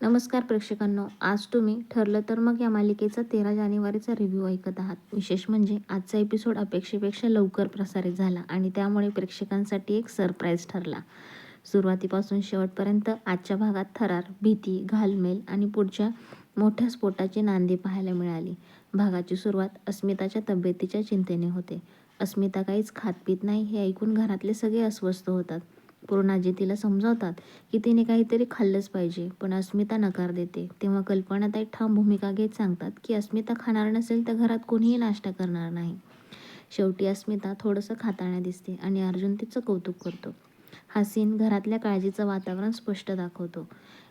नमस्कार प्रेक्षकांनो आज तुम्ही ठरलं तर मग या मालिकेचा तेरा जानेवारीचा रिव्ह्यू ऐकत आहात. विशेष म्हणजे आजचा एपिसोड अपेक्षेपेक्षा लवकर प्रसारित झाला आणि त्यामुळे प्रेक्षकांसाठी एक सरप्राईज ठरला. सुरुवातीपासून शेवटपर्यंत आजच्या भागात थरार भीती घालमेल आणि पुढच्या मोठ्या स्फोटाची नांदी पाहायला मिळाली. भागाची सुरुवात अस्मिताच्या तब्येतीच्या चिंतेने होते. अस्मिता काहीच खात पित नाही हे ऐकून घरातले सगळे अस्वस्थ होतात. पूर्णाजी तिला समजावतात की तिने काहीतरी खाल्लंच पाहिजे. पण अस्मिता नकार देते. तेव्हा कल्पनाताई ठाम भूमिका घेत सांगतात की अस्मिता खाणार नसेल तर घरात कोणीही नाश्ता करणार नाही. शेवटी अस्मिता थोडंसं खाताना दिसते आणि अर्जुन तिचं कौतुक करतो. हा सीन घरातल्या काळजीचं वातावरण स्पष्ट दाखवतो.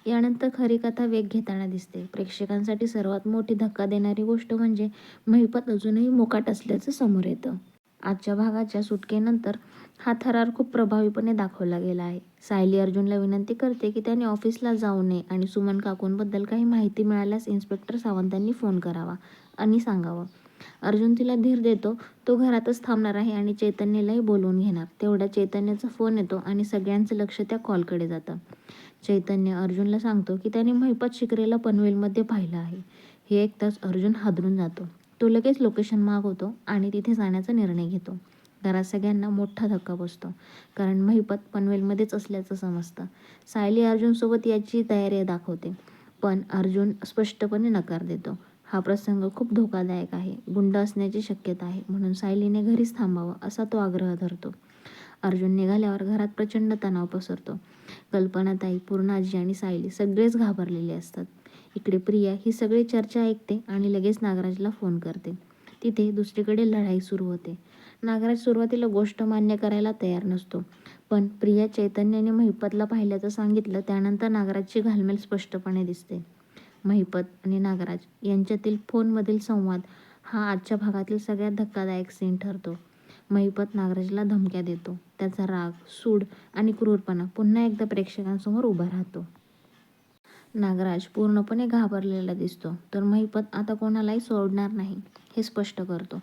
यानंतर खरी कथा वेग घेताना दिसते. प्रेक्षकांसाठी सर्वात मोठी धक्का देणारी गोष्ट म्हणजे महिपत अजूनही मोकाट असल्याचं समोर येतं. आजच्या भागाच्या सुटकेनंतर हा थरार खूप प्रभावीपणे दाखवला गेला आहे. सायली अर्जुनला विनंती करते की त्याने ऑफिसला जाऊ नये आणि सुमन काकूंबद्दल काही माहिती मिळाल्यास इन्स्पेक्टर सावंतांनी फोन करावा आणि सांगावं. अर्जुन तिला धीर देतो तो घरातच थांबणार आहे आणि चैतन्यलाही बोलवून घेणार. तेवढ्या चैतन्याचा फोन येतो आणि सगळ्यांचं लक्ष त्या कॉलकडे जातं. चैतन्य अर्जुनला सांगतो की त्याने महिपत शिकरेला पनवेलमध्ये पाहिलं आहे. हे ऐकताच अर्जुन हादरून जातो. तो लगेच लोकेशन मागवतो आणि तिथे जाण्याचा निर्णय घेतो. घरात सगळ्यांना मोठा धक्का बसतो. कारण महिपत पनवेलमध्येच असल्याचं समजतं. सायली अर्जुनसोबत याची तयारी दाखवते. पण अर्जुन स्पष्टपणे नकार देतो. हा प्रसंग खूप धोकादायक आहे. गुंड असण्याची शक्यता आहे. म्हणून सायलीने घरीच थांबावं असा तो आग्रह धरतो. अर्जुन निघाल्यावर घरात प्रचंड तणाव पसरतो. कल्पनाताई पूर्णाजी आणि सायली सगळेच घाबरलेले असतात. इकडे प्रिया ही सगळी चर्चा ऐकते आणि लगेच नागराजला फोन करते. तिथे दुसरीकडे लढाई सुरू होते. नागराज सुरुवातीला गोष्ट मान्य करायला तयार नसतो पण प्रिया चैतन्याने महिपतला पाहिल्याचं सांगितलं त्यानंतर नागराजची घालमेल स्पष्टपणे दिसते. महिपत आणि नागराज यांच्यातील फोनमधील संवाद हा आजच्या भागातील सगळ्यात धक्कादायक सीन ठरतो. महिपत नागराजला धमक्या देतो. त्याचा राग सूड आणि क्रूरपणा पुन्हा एकदा प्रेक्षकांसमोर उभा राहतो. नागराज पूर्णपणे घाबरलेला दिसतो. तर महिपत आता कोणालाही सोडणार नाही हे स्पष्ट करतो.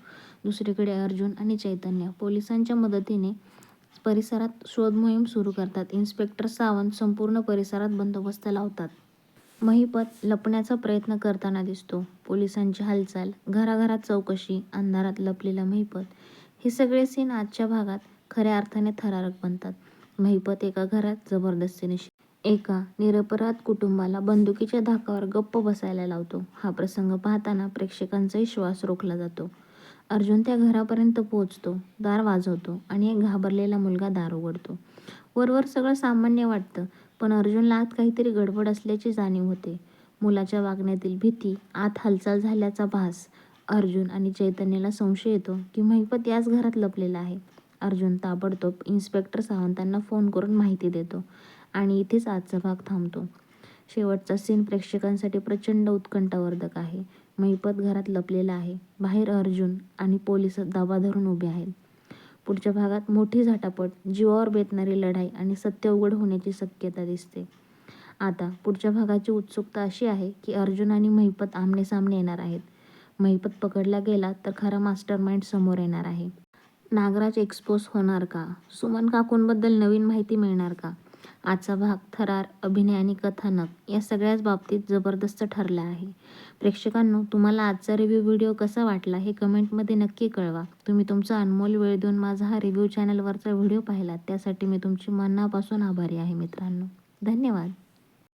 दुसरीकडे अर्जुन आणि चैतन्य पोलिसांच्या मदतीने परिसरात शोध मोहीम सुरू करतात. इन्स्पेक्टर सावंत संपूर्ण परिसरात बंदोबस्त लावतात. महिपत लपण्याचा प्रयत्न करताना दिसतो. पोलिसांची हालचाल घराघरात चौकशी अंधारात लपलेला महिपत हे सगळे सीन आजच्या भागात खऱ्या अर्थाने थरारक बनतात. महिपत एका घरात जबरदस्तीने एका निरपराध कुटुंबाला बंदुकीच्या धाकावर गप्प बसायला लावतो. हा प्रसंग पाहताना प्रेक्षकांचाही श्वास रोखला जातो. अर्जुन त्या घरापर्यंत पोहोचतो दार वाजवतो आणि एक घाबरलेला मुलगा दार उघडतो. वरवर सगळं सामान्य वाटतं पण अर्जुनला आत काहीतरी गडबड असल्याची जाणीव होते. मुलाच्या वागण्यातील भीती आत हालचाल झाल्याचा भास अर्जुन आणि चैतन्याला संशय येतो की महिपत याच घरात लपलेला आहे. अर्जुन ताबडतोब इन्स्पेक्टर सावंतांना फोन करून माहिती देतो. आणि इथेच आजचा भाग थांबतो. शेवटचा सीन प्रेक्षकांसाठी प्रचंड उत्कंठावर्धक आहे. महिपत घरात लपलेला आहे. बाहेर अर्जुन आणि पोलीस दाबा धरून उभे आहेत. पुढच्या भागात मोठी झटापट जीवावर बेतणारी लढाई आणि सत्य उघड होण्याची शक्यता दिसते. आता पुढच्या भागाची उत्सुकता अशी आहे की अर्जुन आणि महिपत आमने सामने येणार आहेत. महिपत पकडला गेला तर खरा मास्टर माइंड समोर येणार आहे. नागराज एक्सपोज होणार का? सुमन काकूंबद्दल नवीन माहिती मिळणार का? आजचा भाग थरार अभिनय आणि कथानक या सगळ्याच बाबतीत जबरदस्त ठरला आहे. प्रेक्षकांनो तुम्हाला आजचा रिव्ह्यू व्हिडिओ कसा वाटला हे कमेंटमध्ये नक्की कळवा. तुम्ही तुमचा अनमोल वेळ देऊन माझा हा रिव्ह्यू चॅनलवरचा व्हिडिओ पाहिला त्यासाठी मी तुमची मनापासून आभारी आहे मित्रांनो. धन्यवाद.